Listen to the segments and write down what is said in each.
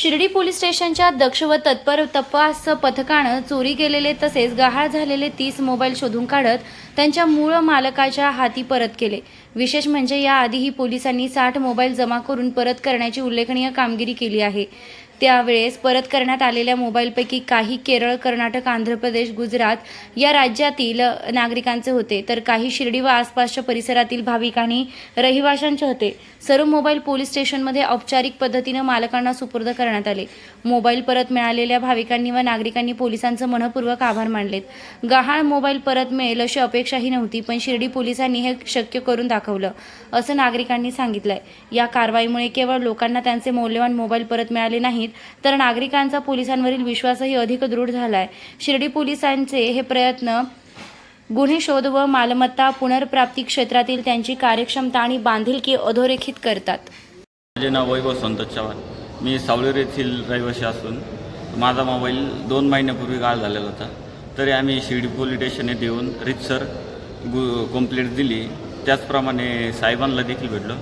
Shirdi police स्टेशनच्या दक्ष व तत्पर तपास पथकानं चोरी केलेले तसेच गहाळ झालेले तीस मोबाईल शोधून काढत त्यांच्या मूळ मालकाच्या हाती परत केले. विशेष म्हणजे याआधीही पोलिसांनी साठ मोबाईल जमा करून परत करण्याची उल्लेखनीय कामगिरी केली आहे. त्यावेळेस परत करण्यात आलेल्या मोबाईलपैकी काही केरळ कर्नाटक आंध्र प्रदेश गुजरात या राज्यातील नागरिकांचे होते. तर काही शिर्डी व आसपासच्या परिसरातील भाविकांनी रहिवाशांचे होते. सर्व मोबाईल पोलीस स्टेशनमध्ये औपचारिक पद्धतीनं मालकांना सुपूर्द करण्यात आले. मोबाईल परत मिळालेल्या भाविकांनी व नागरिकांनी पोलिसांचं मनपूर्वक आभार मानलेत. गहाळ मोबाईल परत मिळेल अशी अपेक्षाही नव्हती पण शिर्डी पोलिसांनी हे शक्य करून दाखवलं असं नागरिकांनी सांगितलंय. या कारवाईमुळे केवळ लोकांना त्यांचे मौल्यवान मोबाईल परत मिळाले नाहीत तर नागरिकांचा पोलिसांवरील विश्वासही अधिक दृढ झालाय. शिर्डी पोलिसांचे हे प्रयत्न गुन्हे शोध व मालमत्ता पुनर्प्राप्ती क्षेत्रातील त्यांची कार्यक्षमता आणि बांधिलकी अधोरेखित करतात. माझे नाव वैभव संतोष चव्हाण. मी सावळेर येथील रहिवासी असून माझा मोबाईल दोन महिन्यापूर्वी गाळ झालेला होता. तरी आम्ही शिर्डी पोलीस स्टेशन येथे येऊन रितसर गु कंप्लेंट दिली. त्याचप्रमाणे साहेबांना देखील भेटलो.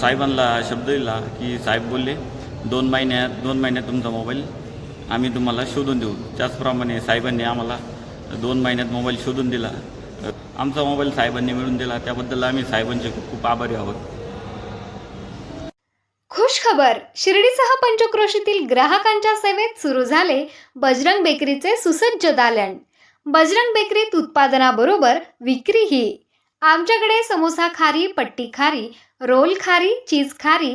साहेबांना शब्द दिला की साहेब बोलले दोन महिन्यात दोन महिन्यात तुमचा मोबाईल आम्ही तुम्हाला शोधून देऊ. त्याचप्रमाणे साहेबांनी आम्हाला दोन महिन्यात मोबाईल शोधून दिला. आमचा मोबाईल साहेबांनी मिळून दिला. त्याबद्दल आम्ही साहेबांचे खूप खूप आभारी आहोत. खुश खबर शिर्डीसह पंचक्रोशीतील ग्राहकांच्या सेवेत सुरू झाले बजरंग बेकरीचे सुसज्ज दालन. बजरंग बेकरीत उत्पादनाबरोबर विक्रीही. आमच्याकडे समोसा खारी पट्टी खारी रोल खारी चीज खारी